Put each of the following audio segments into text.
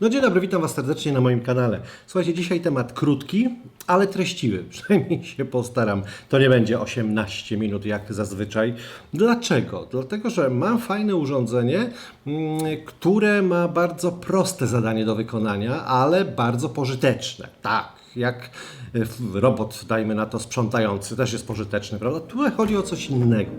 No dzień dobry, witam Was serdecznie na moim kanale. Słuchajcie, dzisiaj temat krótki, ale treściwy. Przynajmniej się postaram. To nie będzie 18 minut jak zazwyczaj. Dlaczego? Dlatego, że mam fajne urządzenie, mm, które ma bardzo proste zadanie do wykonania, ale bardzo pożyteczne. Tak, jak e, robot, dajmy na to, sprzątający, też jest pożyteczny, prawda? Tu chodzi o coś innego.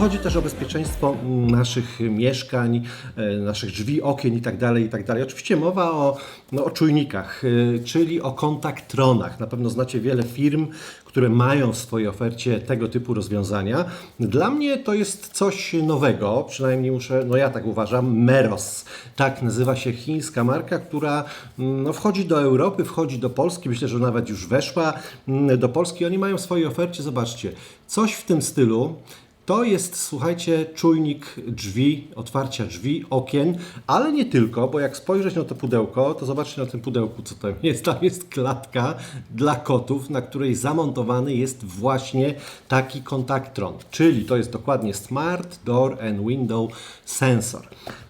Chodzi też o bezpieczeństwo naszych mieszkań, e, naszych drzwi, okien itd. itd. Oczywiście mowa o, no, o czujnikach, e, czyli o kontaktronach. Na pewno znacie wiele firm, które mają w swojej ofercie tego typu rozwiązania. Dla mnie to jest coś nowego, przynajmniej muszę, no ja tak uważam, Meros. Tak nazywa się chińska marka, która mm, no, wchodzi do Europy, wchodzi do Polski, myślę, że nawet już weszła mm, do Polski. Oni mają w swojej ofercie, zobaczcie, coś w tym stylu. To jest, słuchajcie, czujnik drzwi, otwarcia drzwi, okien, ale nie tylko, bo jak spojrzeć na to pudełko, to zobaczcie na tym pudełku, co tam jest. Tam jest klatka dla kotów, na której zamontowany jest właśnie taki kontaktron, czyli to jest dokładnie Smart Door and Window Sensor.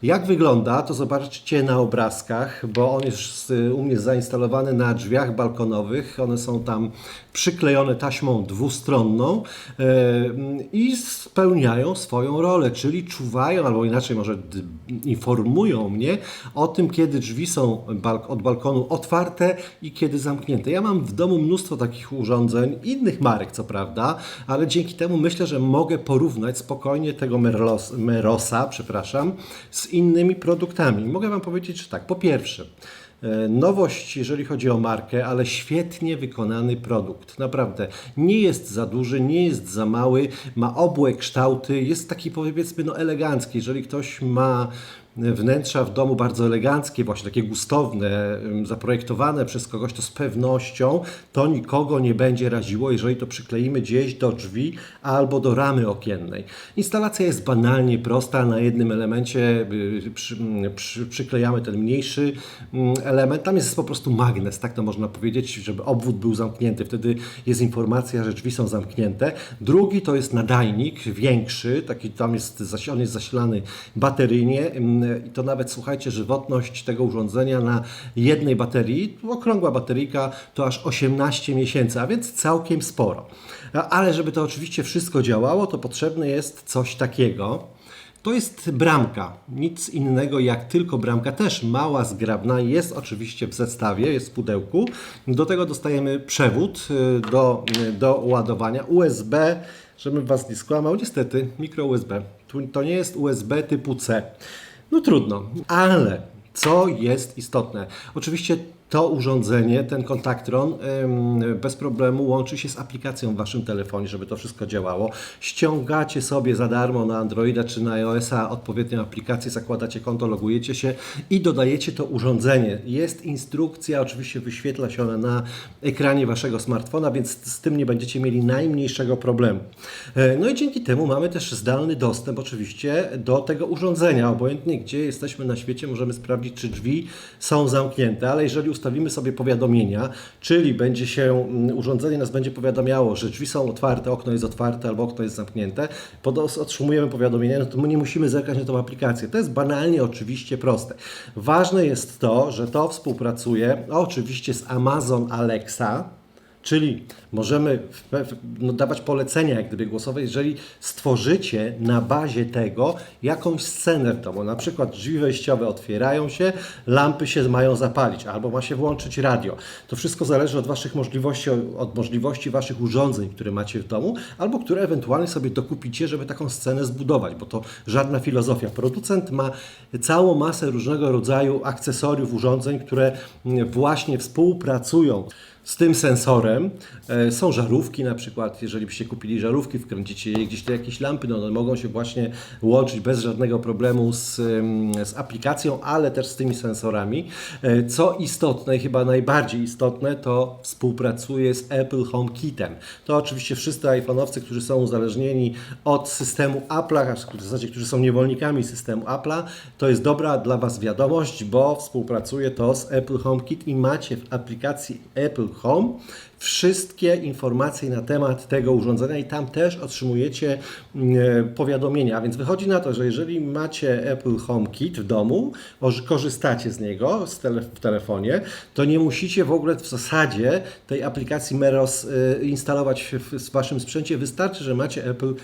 Jak wygląda, to zobaczcie na obrazkach, bo on jest y, u mnie zainstalowany na drzwiach balkonowych. One są tam przyklejone taśmą dwustronną e, i spełniają swoją rolę, czyli czuwają, albo inaczej może informują mnie o tym, kiedy drzwi są od balkonu otwarte i kiedy zamknięte. Ja mam w domu mnóstwo takich urządzeń, innych marek co prawda, ale dzięki temu myślę, że mogę porównać spokojnie tego Merlos, Merosa, przepraszam, z innymi produktami. Mogę Wam powiedzieć, że tak, po pierwsze, Nowość, jeżeli chodzi o markę, ale świetnie wykonany produkt. Naprawdę nie jest za duży, nie jest za mały, ma obłe kształty, jest taki powiedzmy no elegancki. Jeżeli ktoś ma wnętrza w domu bardzo eleganckie, właśnie takie gustowne, zaprojektowane przez kogoś, to z pewnością to nikogo nie będzie raziło, jeżeli to przykleimy gdzieś do drzwi albo do ramy okiennej. Instalacja jest banalnie prosta, na jednym elemencie y, przy, przy, przyklejamy ten mniejszy element, tam jest po prostu magnes, tak to można powiedzieć, żeby obwód był zamknięty, wtedy jest informacja, że drzwi są zamknięte. Drugi to jest nadajnik, większy, taki tam jest, on jest zasilany bateryjnie, i to nawet słuchajcie, żywotność tego urządzenia na jednej baterii, okrągła bateryjka, to aż 18 miesięcy, a więc całkiem sporo. Ale żeby to oczywiście wszystko działało, to potrzebne jest coś takiego. To jest bramka, nic innego jak tylko bramka, też mała, zgrabna, jest oczywiście w zestawie, jest w pudełku. Do tego dostajemy przewód y, do, y, do ładowania USB, żebym Was nie skłamał, niestety mikro USB. To nie jest USB typu C. No trudno, ale co jest istotne? Oczywiście to urządzenie, ten kontaktron bez problemu łączy się z aplikacją w Waszym telefonie, żeby to wszystko działało. Ściągacie sobie za darmo na Androida czy na iOS-a odpowiednią aplikację, zakładacie konto, logujecie się i dodajecie to urządzenie. Jest instrukcja, oczywiście wyświetla się ona na ekranie Waszego smartfona, więc z tym nie będziecie mieli najmniejszego problemu. E, No i dzięki temu mamy też zdalny dostęp oczywiście do tego urządzenia. Obojętnie gdzie jesteśmy na świecie, możemy sprawdzić, czy drzwi są zamknięte, ale jeżeli ustawimy sobie powiadomienia, czyli będzie się, mm, urządzenie nas będzie powiadamiało, że drzwi są otwarte, okno jest otwarte albo okno jest zamknięte, pod, otrzymujemy powiadomienie, no to my nie musimy zerkać na tą aplikację. To jest banalnie oczywiście proste. Ważne jest to, że to współpracuje oczywiście z Amazon Alexa, Czyli możemy no, dawać polecenia, jak gdyby głosowe, jeżeli stworzycie na bazie tego jakąś scenę domu. Na przykład drzwi wejściowe otwierają się, lampy się mają zapalić, albo ma się włączyć radio. To wszystko zależy od Waszych możliwości, od możliwości Waszych urządzeń, które macie w domu, albo które ewentualnie sobie dokupicie, żeby taką scenę zbudować, bo to żadna filozofia. Producent ma całą masę różnego rodzaju akcesoriów, urządzeń, które właśnie współpracują z tym sensorem. E, Są żarówki na przykład, jeżeli byście kupili żarówki, wkręcicie je gdzieś do jakiejś lampy, no one mogą się właśnie łączyć bez żadnego problemu z, z aplikacją, ale też z tymi sensorami. E, Co istotne i chyba najbardziej istotne, to współpracuje z Apple HomeKitem. To oczywiście wszyscy iPhone'owcy, którzy są uzależnieni od systemu Apple'a, w zasadzie, którzy są niewolnikami systemu Apple'a, to jest dobra dla Was wiadomość, bo współpracuje to z Apple HomeKit i macie w aplikacji Apple Home wszystkie informacje na temat tego urządzenia i tam też otrzymujecie mm, powiadomienia. A Więc wychodzi na to, że jeżeli macie Apple HomeKit w domu, korzystacie z niego w telefonie, to nie musicie w ogóle w zasadzie tej aplikacji Meros y, instalować w Waszym sprzęcie. Wystarczy, że macie Apple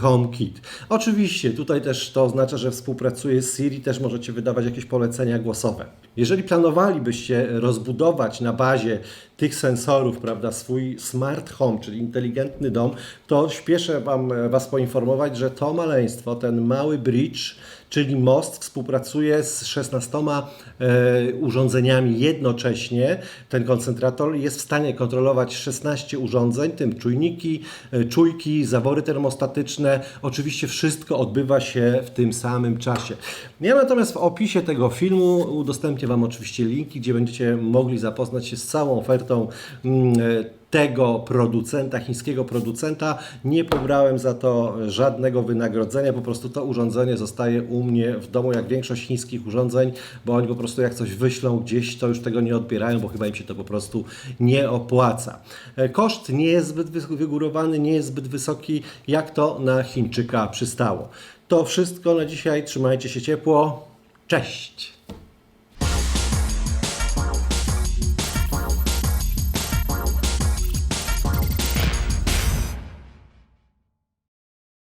HomeKit. Oczywiście tutaj też to oznacza, że współpracuje z Siri, też możecie wydawać jakieś polecenia głosowe. Jeżeli planowalibyście rozbudować na bazie tych sensorów, prawda, swój smart home, czyli inteligentny dom, to śpieszę wam, Was poinformować, że to maleństwo, ten mały bridge, czyli most, współpracuje z 16 e, urządzeniami jednocześnie. Ten koncentrator jest w stanie kontrolować 16 urządzeń, tym czujniki, e, czujki, zawory termostatyczne. Oczywiście wszystko odbywa się w tym samym czasie. Ja natomiast w opisie tego filmu udostępnię Wam oczywiście linki, gdzie będziecie mogli zapoznać się z całą ofertą mm, e, tego producenta, chińskiego producenta. Nie pobrałem za to żadnego wynagrodzenia, po prostu to urządzenie zostaje u mnie w domu, jak większość chińskich urządzeń, bo oni po prostu jak coś wyślą gdzieś, to już tego nie odbierają, bo chyba im się to po prostu nie opłaca. E, Koszt nie jest zbyt wy- wygórowany, nie jest zbyt wysoki, jak to na Chińczyka przystało. To wszystko na dzisiaj, trzymajcie się ciepło, cześć!